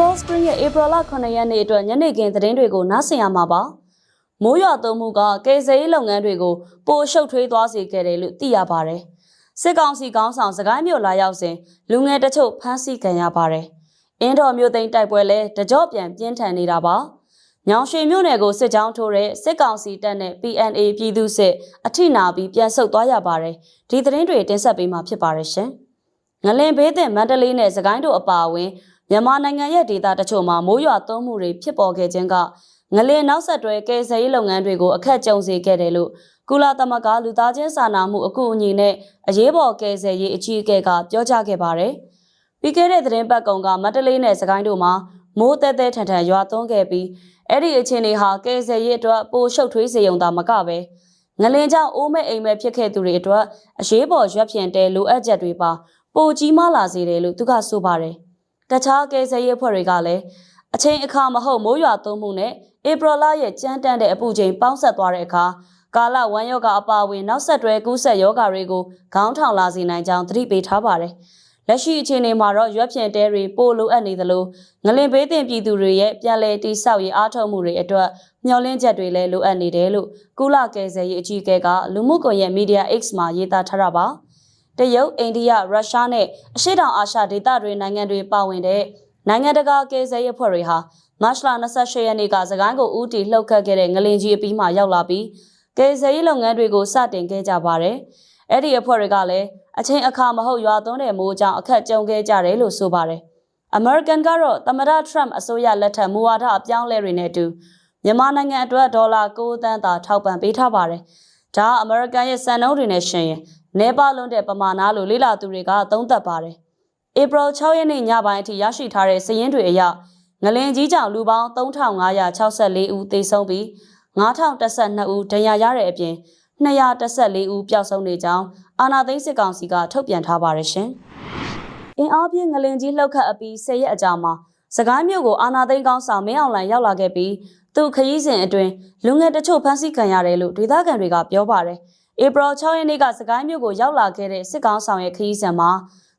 People Spring ရဲ့ April လ9ရက်နေ့အတွက်ညနေခင်းသတင်းတွေကိုနားဆင်ရမှာပါ။မိုးရွာသွန်းမှုကကယ်ဆယ်ရေးလုပ်ငန်းတွေကိုပိုရှုပ်ထွေးသွားစေခဲ့တယ်လို့သိရပါတယ်။စစ်ကောင်စီကောင်းဆောင်စကိုင်းမြို့လာရောက်စဉ်လူငယ်တချို့ဖမ်းဆီးခံရပါတယ်။အင်းတော်မြို့သိမ်းတိုက်ပွဲလဲတကြော့ပြန်ပြင်းထန်နေတာပါ။ညောင်ရွှေမြို့နယ်ကိုစစ်ကြောင်းထိုးတဲ့စစ်ကောင်စီတပ်နဲ့ PNA ပြည်သူစစ်အထိနာပြီးပြန်ဆုတ်သွားရပါတယ်။ဒီသတင်းတွေတင်ဆက်ပေးမှာဖြစ်ပါတယ်ရှင်။ငလင်ဘေးတင်မန္တလေးနဲ့စကိုင်းတို့အပါအဝင် မြန်မာနိုင်ငံရဲ့ဒေသတချို့မှာမိုးရွာသွန်းမှုတွေဖြစ်ပေါ်ခဲ့ခြင်းကငလင်နောက်ဆက်တွဲကယ်ဆယ်ရေးလုပ်ငန်းတွေကိုအခက်ကြုံစေခဲ့တယ်လို့ကုလသမဂ္ဂလူသားချင်းစာနာမှုအကူအညီနဲ့အရေးပေါ်ကယ်ဆယ်ရေးအကြီးအကဲကပြောကြားခဲ့ပါတယ်။ပြီးခဲ့တဲ့သတင်းပတ်ကုံကမန္တလေးနဲ့စကိုင်းတို့မှာမိုးတဲတဲထန်ထန်ရွာသွန်းခဲ့ပြီးအဲ့ဒီအခြေအနေဟာကယ်ဆယ်ရေးအတွက်ပိုရှုပ်ထွေးစေုံသာမကပဲငလင်ကြောင့်အိုးမဲ့အိမ်မဲ့ဖြစ်ခဲ့သူတွေအတွက်အရေးပေါ်ရွက်ဖြင်တဲလိုအပ်ချက်တွေပါပိုကြီးမားလာစေတယ်လို့သူကဆိုပါတယ်။ တခြားကယ်ဆယ်ရေးအဖွဲ့တွေကလည်းအချိန်အခါမဟုတ်မိုးရွာသွန်းမှုနဲ့ဧပြီလရဲ့ကြမ်းတမ်းတဲ့အပူချိန်ပေါင်းဆက်သွားတဲ့အခါကာလဝမ်းယောဂအပါအဝင်နောက်ဆက်တွဲကူးစက်ယောဂတွေကိုခေါင်းထောင်လာစေနိုင်ကြောင်းသတိပေးထားပါတယ်။လက်ရှိအခြေအနေမှာတော့ရွက်ဖြင်တဲတွေပိုလိုအပ်နေသလိုငလင်ဘေးတင်ပြည်သူတွေရဲ့ပြန်လည်တိဆောက်ရေးအားထုတ်မှုတွေအတွက်မျှော်လင့်ချက်တွေလည်းလိုအပ်နေတယ်လို့ကုလကယ်ဆယ်ရေးအကြီးအကဲကလူမှုကွန်ရက်မီဒီယာ X မှာရေးသားထားတာပါ။ တရုတ်အိန္ဒိယရုရှားနဲ့အရှေ့တောင်အာရှဒေသတွေနိုင်ငံတွေပါဝင်တဲ့နိုင်ငံတကာကယ်ဆယ်ရေးအဖွဲ့တွေဟာမတ်လ28ရက်နေ့ကစကိုင်းကိုဦးတီလှုပ်ခတ်ခဲ့တဲ့ငလင်ကြီးအပြီးမှရောက်လာပြီးကယ်ဆယ်ရေးလုပ်ငန်းတွေကိုစတင်ခဲ့ကြပါတယ်။အဲ့ဒီအဖွဲ့တွေကလည်းအချိန်အခါမဟုတ်ရွာသွန်းတဲ့မိုးကြောင့်အခက်ကြုံခဲ့ကြတယ်လို့ဆိုပါတယ်။ American ကတော့သမ္မတ Trump အစိုးရလက်ထက်မူဝါဒအပြောင်းလဲတွေနဲ့အတူမြန်မာနိုင်ငံအတွက်ဒေါ်လာ9သန်းသာထောက်ပံ့ပေးထားပါတယ်။ဒါအမေရိကန်ရဲ့စံနှုန်းတွေနဲ့ရှင်ရင် နေပါလုံးတဲ့ပမာဏလို့လေးလာသူတွေကသုံးသပ်ပါတယ်။ April 6ရက်နေ့ညပိုင်းအထိရရှိထားတဲ့စာရင်းတွေအရငလင်ကြီးကြောင့်လူပေါင်း3564ဦးသေဆုံးပြီး9012ဦးဒဏ်ရာရတဲ့အပြင်214ဦးပျောက်ဆုံးနေကြောင်းအာဏာသိမ်းစစ်ကောင်စီကထုတ်ပြန်ထားပါတယ်ရှင်။အင်အားပြင်းငလင်ကြီးလှုပ်ခတ်အပြီး10ရက်အကြာမှာစကိုင်းမြို့ကိုအာဏာသိမ်းကောင်းဆောင်မင်းအောင်လှိုင်ရောက်လာခဲ့ပြီးသူခရီးစဉ်အတွင်းလူငယ်တချို့ဖမ်းဆီးခံရတယ်လို့ဒေသခံတွေကပြောပါတယ်။ ဧပြီ6ရက်နေ့ကစကိုင်းမြို့ကိုရောက်လာခဲ့တဲ့စစ်ကောင်ဆောင်ရဲ့ခရီးစဉ်မှာ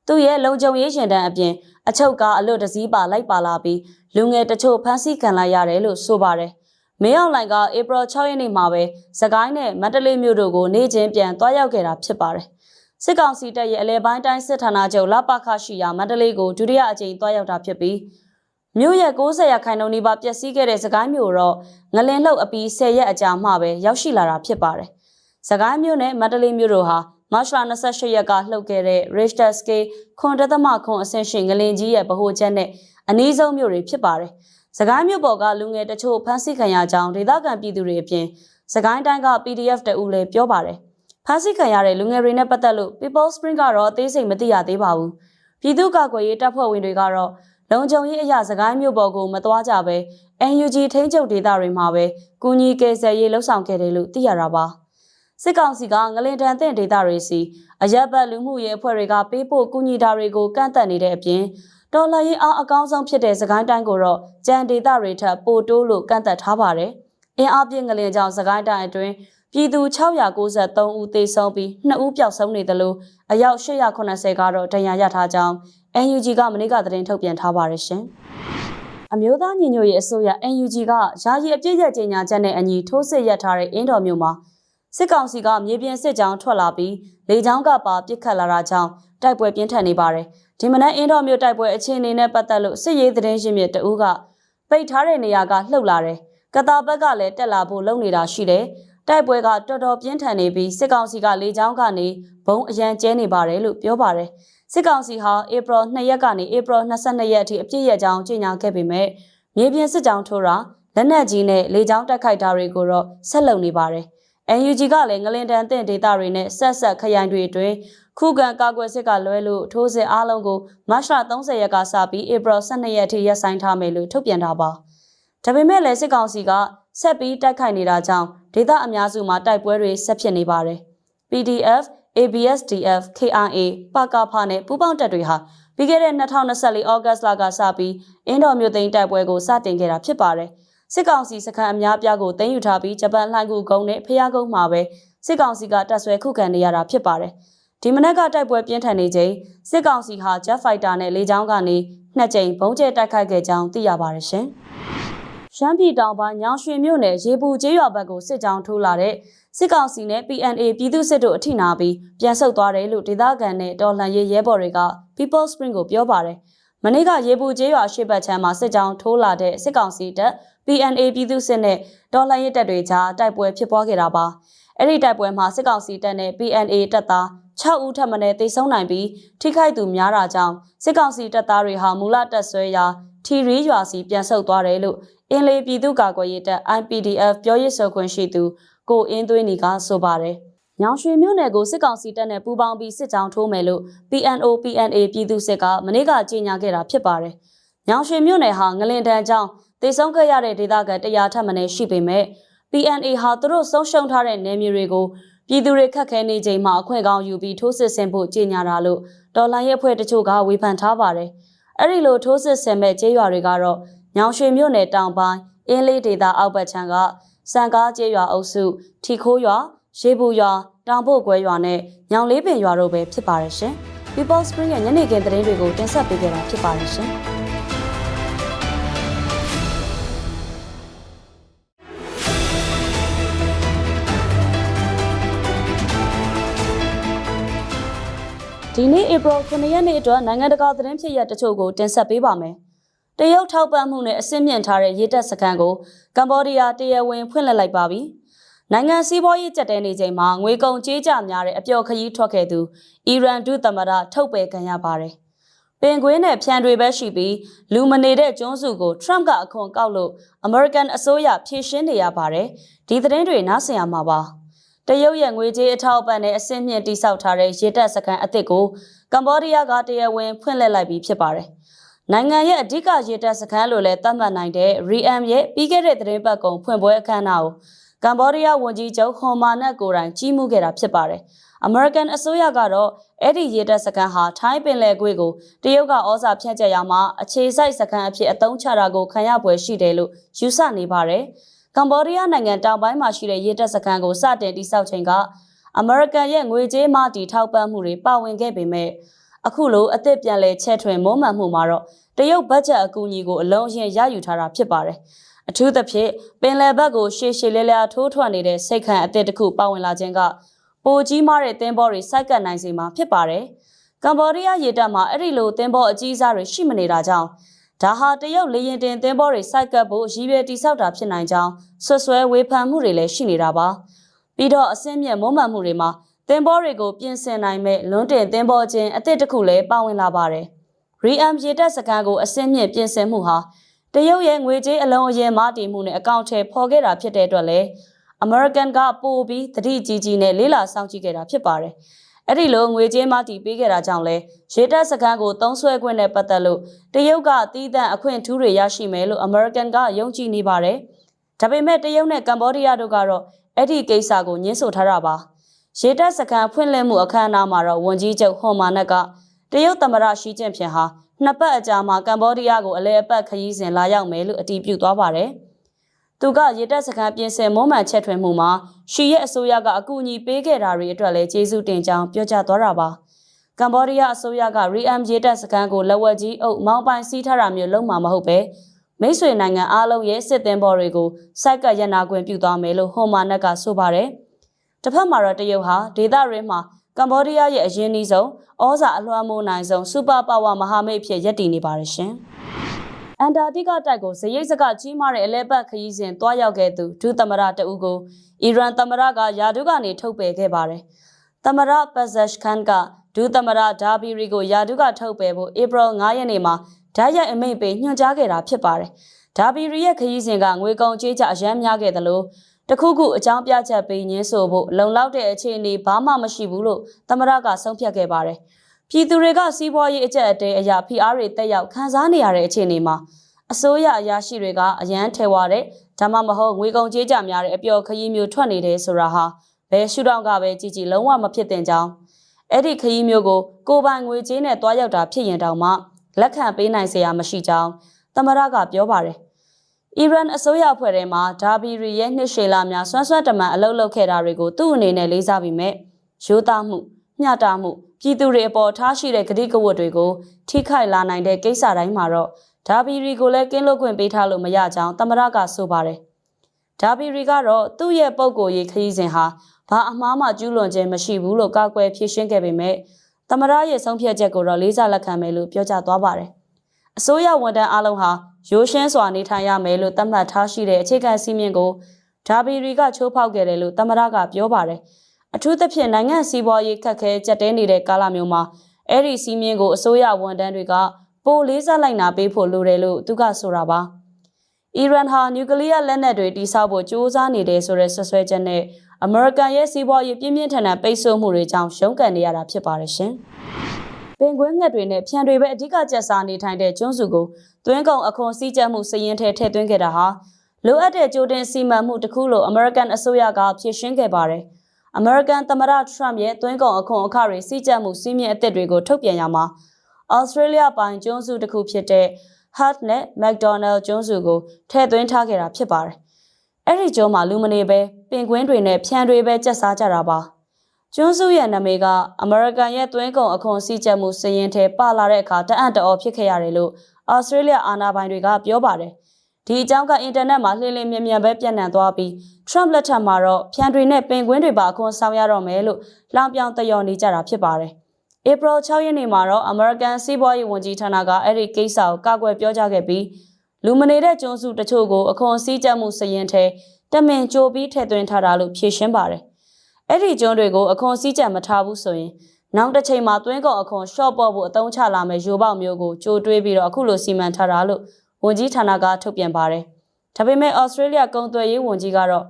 သူ့ရဲ့လုံခြုံရေးရှင်တန်းအပြင်အချုပ်ကားအလွတ်တစည်းပါလိုက်ပါလာပြီးလူငယ်တချို့ဖမ်းဆီးခံလိုက်ရတယ်လို့ဆိုပါတယ်။မင်းအောင်လှိုင်ကဧပြီ6ရက်နေ့မှာပဲစကိုင်းနဲ့မန္တလေးမြို့တို့ကိုနေချင်းပြန်တွားရောက်ခဲ့တာဖြစ်ပါတယ်။စစ်ကောင်စီတပ်ရဲ့အလဲပိုင်းတိုင်းစစ်ဌာနချုပ်လပခရှိရာမန္တလေးကိုဒုတိယအကြိမ်တွားရောက်တာဖြစ်ပြီးမြို့ရဲ့60ရာခိုင်နှုန်းနီးပါးပျက်စီးခဲ့တဲ့စကိုင်းမြို့တော့ငလင်လှုပ်အပြီး10ရက်အကြာမှပဲရောက်ရှိလာတာဖြစ်ပါတယ်။ စကိုင်းမြို့နဲ့မန္တလေးမြို့တို့ဟာမတ်လ28ရက်ကလှုပ်ခဲ့တဲ့ Richter scale ခွန်တသမခွန်အဆင့်ရှင်ငလင်ကြီးရဲ့ဗဟိုချက်နဲ့အနည်းဆုံးမြို့တွေဖြစ်ပါတယ်။စကိုင်းမြို့ပေါ်ကလူငယ်တချို့ဖမ်းဆီးခံရကြောင်းဒေသခံပြည်သူတွေအပြင်စကိုင်းတိုင်းက PDF တအူလည်းပြောပါတယ်။ဖမ်းဆီးခံရတဲ့လူငယ်တွေနဲ့ပတ်သက်လို့ People Spring ကတော့အသေးစိတ်မသိရသေးပါဘူး။ပြည်သူ့ကာကွယ်ရေးတပ်ဖွဲ့ဝင်တွေကတော့လုံခြုံရေးအရာစကိုင်းမြို့ပေါ်ကိုမသွားကြပဲ NUG ထိန်းချုပ်ဒေသတွေမှာပဲကူညီကယ်ဆယ်ရေးလှုပ်ဆောင်ခဲ့တယ်လို့သိရတာပါ။ စစ်ကောင်စီကငလင်တန်တဲ့ဒေသတွေစီအရက်ဘတ်လူမှုရေးအဖွဲ့တွေကပေးပို့ကူညီတာတွေကိုကန့်သက်နေတဲ့အပြင်ဒေါ်လာရေးအားအကောင်းဆုံးဖြစ်တဲ့စကိုင်းတိုင်းကိုတော့ကြံဒေသတွေထပ်ပိုတိုးလို့ကန့်သက်ထားပါတယ်။အင်အားပြင်းငလင်ကြောင့်စကိုင်းတိုင်းအတွင်းပြည်သူ693ဦးသေဆုံးပြီး2ဦးပျောက်ဆုံးနေတယ်လို့အယောက်880ကတော့ဒဏ်ရာရထားကြောင်း NUG ကမနေ့ကသတင်းထုတ်ပြန်ထားပါတယ်ရှင်။အမျိုးသားညီညွတ်ရေးအစိုးရ NUG ကယာယီအပြည့်ရကြေညာချက်နဲ့အညီထိုးစစ်ရပ်ထားတဲ့အင်းတော်မြို့မှာ စစ်ကောင်စီကမြေပြင်စစ်ကြောင်းထွက်လာပြီးလေကြောင်းကပါပစ်ခတ်လာတာကြောင့်တိုက်ပွဲပြင်းထန်နေပါတယ်။ဒီမနက်အင်းတော်မြို့တိုက်ပွဲအခြေအနေနဲ့ပတ်သက်လို့စစ်ရေးသတင်းရင်းမြစ်တအူးကပိတ်ထားတဲ့နေရာကလှုပ်လာတယ်။ကတာဘက်ကလည်းတက်လာဖို့လုပ်နေတာရှိတယ်။တိုက်ပွဲကတော်တော်ပြင်းထန်နေပြီးစစ်ကောင်စီကလေကြောင်းကနေဘုံအရန်ကျဲနေပါတယ်လို့ပြောပါတယ်။စစ်ကောင်စီဟာဧပြီ2ရက်ကနေဧပြီ22ရက်အထိအပြည့်ရကြောင်းကြေညာခဲ့ပေမဲ့မြေပြင်စစ်ကြောင်းထိုးတာလက်နက်ကြီးနဲ့လေကြောင်းတိုက်ခိုက်တာတွေကိုတော့ဆက်လုပ်နေပါတယ်။ NUG ကလည်းငလင်တန်တင့်ဒေတာတွေနဲ့ဆက်ဆက်ခရိုင်တွေအတွင်းခုခံကာကွယ်စစ်ကလွဲလို့ထိုးစစ်အားလုံးကိုမတ်လ30ရက်ကစပြီးဧပြီ12ရက်ထိရပ်ဆိုင်းထားမယ်လို့ထုတ်ပြန်တာပါ။ဒါပေမဲ့လည်းစစ်ကောင်စီကဆက်ပြီးတိုက်ခိုက်နေတာကြောင့်ဒေသအများစုမှာတိုက်ပွဲတွေဆက်ဖြစ်နေပါတယ်။ PDF, ABSDF, KIA, ပကဖနဲ့ပူးပေါင်းတပ်တွေဟာပြီးခဲ့တဲ့2024ဩဂတ်လကစပြီးအင်းတော်မြို့သိမ်းတိုက်ပွဲကိုစတင်ခဲ့တာဖြစ်ပါတယ်။ စစ်ကောင်စီစခန်းအများပြားကိုတင်ယူထားပြီးဂျပန်လှိုင်ကူကုန်းနဲ့ဖျားကုန်းမှာပဲစစ်ကောင်စီကတပ်ဆွဲခုခံနေရတာဖြစ်ပါတယ်။ဒီမနက်ကတိုက်ပွဲပြင်းထန်နေချိန်စစ်ကောင်စီဟာ Jet Fighter နဲ့လေကြောင်းကနေနှစ်ကြိမ်ဘုံကျဲတိုက်ခိုက်ခဲ့ကြောင်းသိရပါတယ်ရှင်။ရှမ်းပြည်တောင်ပိုင်းညောင်ရွှေမြို့နယ်ရေပူကျေးရွာဘက်ကိုစစ်ကြောင်းထိုးလာတဲ့စစ်ကောင်စီနဲ့ PNA ပြည်သူစစ်တို့အထိနာပြီးပြန်ဆုတ်သွားတယ်လို့ဒေသခံနဲ့တော်လှန်ရေးရဲဘော်တွေက People Spring ကိုပြောပါတယ်။ မနေ့ကရေပူကျေးရွာရှေ့ဘက်ချမ်းမှာစစ်ကြောင်းထိုးလာတဲ့စစ်ကောင်စီတပ် PNA ပြည်သူစစ်နဲ့တော်လှန်ရေးတပ်တွေကြားတိုက်ပွဲဖြစ်ပွားခဲ့တာပါ။အဲ့ဒီတိုက်ပွဲမှာစစ်ကောင်စီတပ်နဲ့ PNA တပ်သား6ဦးထပ်မံတေဆုံးနိုင်ပြီးထိခိုက်သူများတာကြောင့်စစ်ကောင်စီတပ်သားတွေဟာမူလတပ်ဆွဲရာထီရီရွာစီပြန်ဆုတ်သွားတယ်လို့အင်းလေးပြည်သူ့ကာကွယ်ရေးတပ် IPDF ပြောရေးဆိုခွင့်ရှိသူကိုအင်းသွေးနီကဆိုပါတယ်။ ညောင်ရွှေမြို့နယ်ကိုစစ်ကောင်စီတပ်နဲ့ပူးပေါင်းပြီးစစ်ကြောင်းထိုးမယ်လို့ PNO PNA ပြည်သူစစ်ကမနေ့ကကြေညာခဲ့တာဖြစ်ပါတယ်။ညောင်ရွှေမြို့နယ်ဟာငလင်တန်းကြောင်းတေဆုံးခဲ့ရတဲ့ဒေသခံတရားထပ်မံရှိပေမဲ့ PNA ဟာသူတို့ဆုံးရှုံးထားတဲ့နယ်မြေတွေကိုပြည်သူတွေခက်ခဲနေချိန်မှာအခွင့်ကောင်းယူပြီးထိုးစစ်ဆင်ဖို့ကြေညာတာလို့ဒေါ်လာရဲ့အဖွဲ့တချို့ကဝေဖန်ထားပါတယ်။အဲ့ဒီလိုထိုးစစ်ဆင်မဲ့ကျေးရွာတွေကတော့ညောင်ရွှေမြို့နယ်တောင်ပိုင်းအင်းလေးဒေသအောက်ဘက်ခြမ်းကစံကားကျေးရွာအုပ်စုထီခိုးရွာရေပူရွာ တောင်ပုတ်ကွဲရွာနဲ့ညောင်လေးပင်ရွာတို့ပဲဖြစ်ပါတယ်ရှင်။ People Spring ရဲ့ညနေခင်းသတင်းတွေကိုတင်ဆက်ပေးကြတာဖြစ်ပါတယ်ရှင်။ဒီနေ့ဧပြီ9ရက်နေ့အတွက်နိုင်ငံတကာသတင်းဖြစ်ရပ်တချို့ကိုတင်ဆက်ပေးပါမယ်။တရုတ်ထောက်ပံ့မှုနဲ့အဆင့်မြင့်ထားတဲ့ရေတပ်စခန်းကိုကမ္ဘောဒီးယားတရားဝင်ဖွင့်လှစ်လိုက်ပါပြီ။ နိုင်ငံစည်းပွားရေးကြက်တဲနေချိန်မှာငွေကုန်ကြေးကျများတဲ့အပျော်ခရီးထွက်ခဲ့သူအီရန်ဒုသမ္မတထုတ်ပယ်ခံရပါတယ်။ပင်ကွင်းနဲ့ဖြန်တွေပဲရှိပြီးလူမနေတဲ့ကျွန်းစုကို Trump ကအခွန်ကောက်လို့ American အစိုးရဖြည့်ရှင်းနေရပါတယ်။ဒီသတင်းတွေနားဆင်ရမှာပါ။တရုတ်ရဲ့ငွေကြေးအထောက်အပံ့နဲ့အဆင့်မြင့်တိစောက်ထားတဲ့ရေတပ်စခန်းအသစ်ကိုကမ္ဘောဒီးယားကတရားဝင်ဖွင့်လှစ်လိုက်ပြီးဖြစ်ပါတယ်။နိုင်ငံရဲ့အဓိကရေတပ်စခန်းလိုလည်းသတ်မှတ်နိုင်တဲ့ REM ရဲ့ပြီးခဲ့တဲ့သတင်းပတ်ကုံဖွင့်ပွဲအခမ်းအနားကို ကမ္ဘောဒီးယားဝန်ကြီးချုပ်ဟွန်မာနတ်ကိုယ်တိုင်ကြီးမှုခဲ့တာဖြစ်ပါတယ်။ American အစိုးရကတော့အဲ့ဒီရေတပ်စခန်းဟာထိုင်းပင်လယ်ကွေ့ကိုတရုတ်ကဩဇာဖြန့်ကျက်ရမှာအခြေစိုက်စခန်းအဖြစ်အသုံးချတာကိုခံရပွဲရှိတယ်လို့ယူဆနေပါတယ်။ကမ္ဘောဒီးယားနိုင်ငံတောင်ပိုင်းမှာရှိတဲ့ရေတပ်စခန်းကိုစတင်တိစောက်ချိန်ကအမေရိကန်ရဲ့ငွေကြေးမတီထောက်ပံ့မှုတွေပါဝင်ခဲ့ပေမဲ့အခုလိုအသစ်ပြန်လဲချဲ့ထွင်မုံမှန်မှုမှာတော့တရုတ်ဘတ်ဂျက်အကူအညီကိုအလုံးအရင်ရယူထားတာဖြစ်ပါတယ်။ အထူးသဖြင့်ပင်လယ်ဘက်ကိုရှေ့ရှေ့လဲလဲထိုးထွက်နေတဲ့စိတ်ခံအသစ်တစ်ခုပါဝင်လာခြင်းကပိုကြီးမားတဲ့သင်းဘောတွေစိုက်ကပ်နိုင်စေမှာဖြစ်ပါတယ်။ကမ္ဘောဒီးယားရေတပ်မှာအဲ့ဒီလိုသင်းဘောအကြီးစားတွေရှိမနေတာကြောင့်ဒါဟာတရုတ်လေရင်တင်သင်းဘောတွေစိုက်ကပ်ဖို့ရည်ရွယ်တိစောက်တာဖြစ်နိုင်ကြောင်းဆွဆွဲဝေဖန်မှုတွေလည်းရှိနေတာပါ။ပြီးတော့အစင်းမြင့်မုံမှန်မှုတွေမှာသင်္ဘောတွေကိုပြင်ဆင်နိုင်မဲ့လွန်းတင်သင်္ဘောချင်းအသစ်တစ်ခုလည်းပါဝင်လာပါတယ်။ Ream ရေတပ်စခန်းကိုအစင်းမြင့်ပြင်ဆင်မှုဟာ တရုတ်ရဲ့ငွေကြေးအလုံးအရင်မတည်မှုနဲ့အကောင့်ထဲပေါ်ခဲ့တာဖြစ်တဲ့အတွက်လည်း American ကပို့ပြီးသတိကြီးကြီးနဲ့လေးလာစောင့်ကြည့်ခဲ့တာဖြစ်ပါတယ်။အဲ့ဒီလိုငွေကြေးမတည်ပေးခဲ့တာကြောင့်လဲရေတပ်စခန်းကိုသုံးဆွဲခွင့်နဲ့ပတ်သက်လို့တရုတ်ကတီးတန့်အခွင့်ထူးတွေရရှိမယ်လို့ American ကယုံကြည်နေပါတယ်။ဒါပေမဲ့တရုတ်နဲ့ကမ္ဘောဒီးယားတို့ကတော့အဲ့ဒီကိစ္စကိုညှင်းဆိုထားတာပါ။ရေတပ်စခန်းဖွင့်လှစ်မှုအခမ်းအနားမှာတော့ဝန်ကြီးချုပ်ဟွန်မာနက်ကတရုတ်သမ္မတရှီကျင့်ဖျင်ဟာ နှစ်ပတ်အကြာမှာကမ္ဘောဒီးယားကိုအလဲအပတ်ခရီးစဉ်လာရောက်မယ်လို့အတည်ပြုသွားပါတယ်။သူကရေတပ်စခန်းပြင်ဆင်မုံမှန်ချက်ထွင်မှုမှာရှီရဲ့အစိုးရကအကူအညီပေးခဲ့တာတွေအတွက်လည်းကျေးဇူးတင်ကြောင်းပြောကြားသွားတာပါ။ကမ္ဘောဒီးယားအစိုးရက Ream ရေတပ်စခန်းကိုလက်ဝက်ကြီးအုပ်မောင်းပိုင်စီးထားတာမျိုးလုံးမှာမဟုတ်ပဲမိတ်ဆွေနိုင်ငံအားလုံးရဲ့စစ်သင်းဘော်တွေကိုစိုက်ကရနာခွင့်ပြုသွားမယ်လို့ဟွန်မာနက်ကဆိုပါတယ်။တစ်ဖက်မှာတော့တရုတ်ဟာဒေသရင်းမှာ ကမ္ဘောဒီးယားရဲ့အရင်းနှီးဆုံးဩဇာအလွှမ်းမိုးနိုင်ဆုံးစူပါပါဝါမဟာမိတ်ဖြစ်ရပ်တည်နေပါတယ်ရှင်။အန်တာတိကတိုက်ကိုဇရိတ်စကကြီးမားတဲ့အလဲပတ်ခရီးစဉ်တွားရောက်ခဲ့သူဒုသမရတဦးကိုအီရန်သမရကယာဒုကနေထုတ်ပယ်ခဲ့ပါတယ်။သမရပဇက်ခန်ကဒုသမရဒါဘီရီကိုယာဒုကထုတ်ပယ်ဖို့ဧပြီ9ရက်နေ့မှာဓာတ်ရိုက်အမိန့်ပေးညွှန်ကြားခဲ့တာဖြစ်ပါတယ်။ဒါဘီရီရဲ့ခရီးစဉ်ကငွေကုန်ကြေးကျအရမ်းများခဲ့တယ်လို့ တခုခုအကြောင်းပြချက်ပေးညင်းဆိုဖို့လုံလောက်တဲ့အခြေအနေဘာမှမရှိဘူးလို့သမရကဆုံးဖြတ်ခဲ့ပါတယ်။ပြည်သူတွေကစီးပွားရေးအကျပ်အတဲအရာဖိအားတွေတက်ရောက်ခံစားနေရတဲ့အခြေအနေမှာအစိုးရအရာရှိတွေကအရန်ထဲဝါတဲ့ဒါမှမဟုတ်ငွေကုန်ကြေးကြများတဲ့အပျော်ခရီးမျိုးထွက်နေတယ်ဆိုတာဟာဘယ်ရှုထောင့်ကပဲကြည်ကြည်လုံးဝမဖြစ်တင်ကြောင်းအဲ့ဒီခရီးမျိုးကိုကိုပိုင်ငွေကြေးနဲ့တွားရောက်တာဖြစ်ရင်တောင်မှလက်ခံပေးနိုင်စရာမရှိကြောင်းသမရကပြောပါတယ်။ အီရန်အစိုးရအဖွဲ့ထဲမှာဒါဘီရီရဲ့နှစ်ရှည်လာများဆွမ်းဆွမ်းတမန်အလုပ်လုပ်ခဲ့တာတွေကိုသူ့အနေနဲ့လေးစားပြီးမြဲရိုးသားမှုမျှတမှုပြည်သူတွေအပေါ်ထားရှိတဲ့ကတိကဝတ်တွေကိုထိခိုက်လာနိုင်တဲ့ကိစ္စတိုင်းမှာတော့ဒါဘီရီကိုလည်းကင်းလွတ်ခွင့်ပေးထားလို့မရကြောင်းသမရကဆိုပါတယ်။ဒါဘီရီကတော့သူ့ရဲ့ပုံကိုယ်ရေးခရီးစဉ်ဟာဘာအမှားမှကျူးလွန်ခြင်းမရှိဘူးလို့ကောက်ကွယ်ဖြေရှင်းခဲ့ပေမဲ့သမရရဲ့ဆုံးဖြတ်ချက်ကိုတော့လေးစားလက်ခံမယ်လို့ပြောကြားသွားပါတယ်။ အစိုးရဝန်ထမ်းအလုံးဟာရိုးရှင်းစွာနေထိုင်ရမယ်လို့သတ်မှတ်ထားရှိတဲ့အခြေခံစည်းမျဉ်းကိုဒါဘီရီကချိုးဖောက်ခဲ့တယ်လို့သမရကပြောပါတယ်။အထူးသဖြင့်နိုင်ငံစီးပွားရေးခက်ခဲကြက်တဲနေတဲ့ကာလမျိုးမှာအဲ့ဒီစီးမျဉ်းကိုအစိုးရဝန်ထမ်းတွေကပိုလေးစားလိုက်နာပေးဖို့လိုတယ်လို့သူကဆိုတာပါ။အီရန်ဟာနျူကလ িয়ার လက်နက်တွေတိစောက်ဖို့ကြိုးစားနေတယ်ဆိုတဲ့ဆွဆွဲချက်နဲ့အမေရိကန်ရဲ့စီးပွားရေးပြင်းပြင်းထန်ထန်ပိတ်ဆို့မှုတွေကြောင့်ရှုံးကန်နေရတာဖြစ်ပါတယ်ရှင်။ ပင်ကွင်းငှက်တွေနဲ့ဖြန်တွေပဲအဓိကကျက်စားနေထိုင်တဲ့ကျွန်းစုကိုသွင်းကုန်အခွန်စည်းကြပ်မှုစည်ရင်ထဲထည့်သွင်းခဲ့တာဟာလိုအပ်တဲ့ကြိုတင်စီမံမှုတစ်ခုလို့အမေရိကန်အစိုးရကဖြည့်ရှင်းခဲ့ပါတယ်။အမေရိကန်သမ္မတထရမ့်ရဲ့သွင်းကုန်အခွန်အခတွေစည်းကြပ်မှုစည်းမျဉ်းအသစ်တွေကိုထုတ်ပြန်ရမှာဩစတြေးလျပိုင်ကျွန်းစုတစ်ခုဖြစ်တဲ့ Hart နဲ့ McDonald ကျွန်းစုကိုထည့်သွင်းထားခဲ့တာဖြစ်ပါတယ်။အဲ့ဒီကျွန်းမှာလူမနေပဲပင်ကွင်းတွေနဲ့ဖြန်တွေပဲကျက်စားကြတာပါ။ ကျွန်းစုရဲ့နာမည်ကအမေရိကန်ရဲ့သွင်းကုန်အခွန်စည်းကြပ်မှုစည်ရင်ထဲပါလာတဲ့အခါတအံ့တော်ဖြစ်ခဲ့ရတယ်လို့ဩစတြေးလျအာဏာပိုင်တွေကပြောပါတယ်။ဒီအကြောင်းကအင်တာနက်မှာလှည့်လည်မြန်မြန်ပဲပြန့်နှံ့သွားပြီး Trump လက်ထက်မှာတော့ဖြန်တွေနဲ့ပင်ကွင်းတွေပါအခွန်ဆောင်ရတော့မယ်လို့လောင်ပြောင်တယော်နေကြတာဖြစ်ပါတယ်။ April 6ရက်နေ့မှာတော့ American စီးပွားရေးဝန်ကြီးဌာနကအဲ့ဒီကိစ္စကိုကာကွယ်ပြောကြားခဲ့ပြီးလူမနေတဲ့ကျွန်းစုတချို့ကိုအခွန်စည်းကြပ်မှုစရင်ထဲတမင်ကြိုပြီးထည့်သွင်းထားတာလို့ဖြေရှင်းပါတယ်။ အဲ့ဒီကျွန်းတွေကိုအခွန်စည်းကြပ်မထားဘူးဆိုရင်နောက်တစ်ချိန်မှာသွင်းကုန်အခွန် short ပေါ်ဖို့အသုံးချလာမယ်ရိုးပေါက်မျိုးကိုကြိုတွေးပြီးတော့အခုလိုစီမံထားတာလို့ဝန်ကြီးဌာနကထုတ်ပြန်ပါတယ်။ဒါပေမဲ့ Australia ကုန်သွယ်ရေးဝန်ကြီးကတော့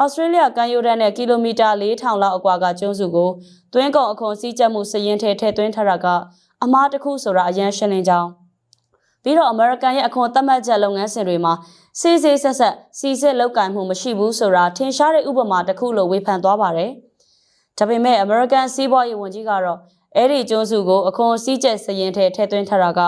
ဩစတြေးလျကမ်းရိုးတန်းနဲ့ကီလိုမီတာ4000လောက်အကွာကကျွန်းစုကိုတွင်းကုန်အခွန်စည်းကြပ်မှုစည်ရင်ထဲထည့်သွင်းထားတာကအမားတစ်ခုဆိုတာအရန်ရှင်းလင်းကြောင်းပြီးတော့ American ရဲ့အခွန်သတ်မှတ်ချက်လုပ်ငန်းစဉ်တွေမှာစီစီဆက်ဆက်စီစစ်လောက်ကင်မှုမရှိဘူးဆိုတာထင်ရှားတဲ့ဥပမာတစ်ခုလိုဝေဖန်သွားပါတယ်။ ဒါပေမဲ့ American စီးပွားရေးဝန်ကြီးကတော့အဲ့ဒီကျွန်းစုကိုအခွန်စည်းချက်စည်ရင်ထဲထည့်သွင်းထားတာက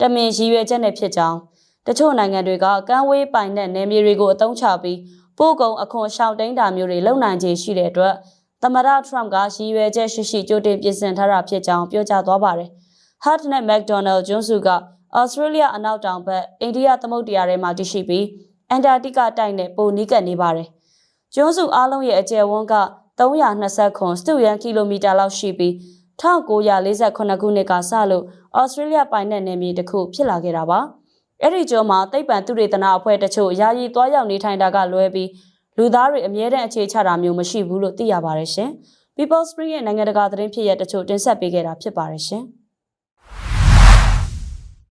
တမင်ရည်ရွယ်ချက်နဲ့ဖြစ်ကြောင်းတချို့နိုင်ငံတွေကကမ်းဝေးပိုင်တဲ့နယ်မြေတွေကိုအသုံးချပြီးပို့ကုန်အခွန်ရှောင်တိန်တာမျိုးတွေလုပ်နိုင်ခြေရှိတဲ့အတွက်သမ္မတထရမ့်ကရည်ရွယ်ချက်ရှိရှိကြိုတင်ပြင်ဆင်ထားတာဖြစ်ကြောင်းပြောကြားသွားပါတယ်။ Hart နဲ့ McDonald ကျွန်းစုကဩစတြေးလျအနောက်တောင်ဘက်အိန္ဒိယသမုဒ္ဒရာထဲမှာတည်ရှိပြီးအန်တာတိကတိုက်နဲ့ပိုနီးကပ်နေပါတယ်။ကျွန်းစုအားလုံးရဲ့အကျယ်ဝန်းက 320ခွန်စတုရန်ကီလိုမီတာလောက်ရှိပြီး1948ခုနှစ်ကစလို့ဩစတြေးလျပိုင်တဲ့နယ်မြေတစ်ခုဖြစ်လာခဲ့တာပါ။အဲ့ဒီကျော်မှာသိပ္ပံသူတေသနအဖွဲ့တချို့ယာယီသွားရောက်နေထိုင်တာကလွဲပြီးလူသားတွေအမြဲတမ်းအခြေချတာမျိုးမရှိဘူးလို့သိရပါတယ်ရှင်။ People Spring ရဲ့နိုင်ငံတကာသတင်းဖြစ်ရတချို့တင်ဆက်ပေးခဲ့တာဖြစ်ပါတယ်ရှင်။